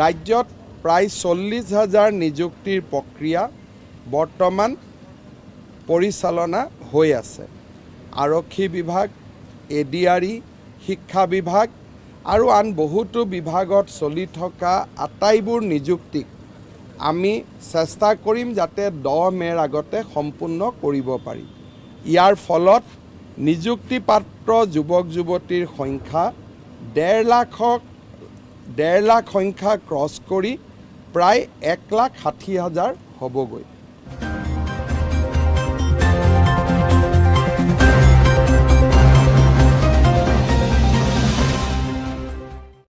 ৰাজ্যত প্ৰায় চল্লিছ হাজাৰ নিযুক্তিৰ প্ৰক্ৰিয়া বৰ্তমান পৰিচালনা হৈ আছে। আৰক্ষী বিভাগ এ ডি আৰ শিক্ষা বিভাগ আৰু আন বহুতো বিভাগত চলি থকা আটাইবোৰ নিযুক্তিক আমি চেষ্টা কৰিম যাতে দহ মে'ৰ আগতে সম্পূৰ্ণ কৰিব পাৰি। ইয়াৰ ফলত নিযুক্তিপাত্ৰ যুৱক যুৱতীৰ সংখ্যা ডেৰ লাখক ডেৰ লাখ সংখ্যা ক্ৰছ কৰি প্ৰায় এক লাখ ষাঠি হাজাৰ হ'বগৈ।